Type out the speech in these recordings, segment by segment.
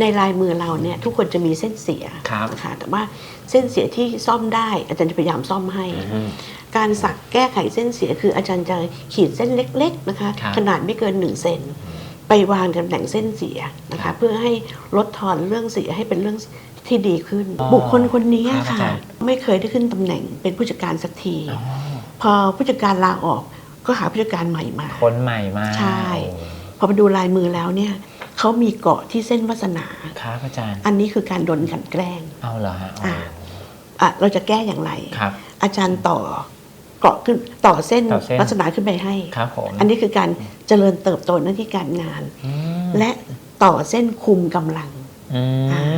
ในลายมือเราเนี่ยทุกคนจะมีเส้นเสียครับนะคะแต่ว่าเส้นเสียที่ซ่อมได้อาจารย์จะพยายามซ่อมให้อืมการสักแก้ไขเส้นเสียคืออาจารย์จะขีดเส้นเล็ก ๆนะคะครับขนาดไม่เกิน1เซนไปวางตำแหน่งเส้นเสียนะครัคะบเพื่อให้ลดทอนเรื่องเสียให้เป็นเรื่องที่ดีขึ้นอ๋อบุคคลคนนี้ครับอาค่ะจารย์ไม่เคยได้ขึ้นตำแหน่งเป็นผู้จัดการสักทีอ๋อพอผู้จัดการลาออกก็หาผู้จัดการใหม่มา คนใหม่มาใช่โอ้พอไปดูลายมือแล้วเนี่ย เขามีเกาะที่เส้นวาสนาครับอาจารย์ อันนี้คือการโดนกลันแกล้งเอาเหรอฮะอ๋ออ่าอะเราจะแก้อย่างไร ครับ อาจารย์ต่อเกาะขึ้นต่อเส้นต่อเส้น วาสนาขึ้นไปให้ ครับผมอันนี้คือการเจริญเติบโตหน้าที่การงาน อืมและต่อเส้นคุมกำลัง อื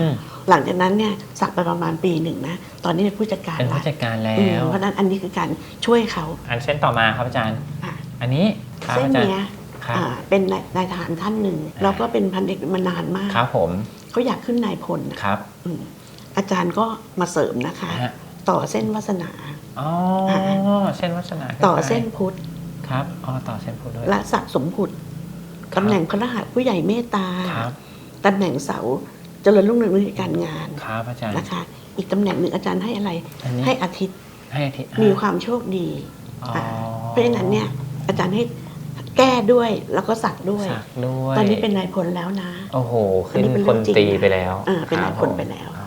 มหลังจากนั้นเนี่ยสักไปประมาณปีหนึ่งนะตอนนี้เป็นผู้จัดการเป็นละผู้จัดการแล้อืมว เพราะฉะนั้นอันนี้คือการช่วยเขาอันเส้นต่อมาครับอาจารย์ อะอันนี้ครับเส้นอาจารย์เนี้ย ครับ อ่าเป็นนายนายทหารท่านหนึ่งแล้วก็เป็นพันเอกมานานมากครับผมเขาอยากขึ้นนายพลนะครับอืมอาจารย์ก็มาเสริมนะคะฮะต่อเส้นวาสนา อ๋ออ่าเส้นวัฒนาขึ้นต่อไปเส้นพุทธครับอ๋อต่อเส้นพุทธด้วย และสะสมพุทธครับ ตำแหน่งพระรหัสผู้ใหญ่เมตตาครับตำแหน่งเสาเจริญรุ่งเรืองในการงานครับอาจารย์นะคะ อีกตำแหน่งหนึ่งอาจารย์ให้อะไร อันนี้ให้อาทิตย์ให้อาทิตย์มีความโชคดี อ๋อะเพราะฉะนั้นเนี่ยอาจารย์ให้ แก้ด้วยแล้วก็สักด้วย สักด้วยตอนนี้เป็นนายพลแล้วนะโอ้โหอัขึ้นนี้เป็นพเรื่ลองจริงตรีนะไปแล้วอ่าเป็นนายครับพลผมไปแล้ว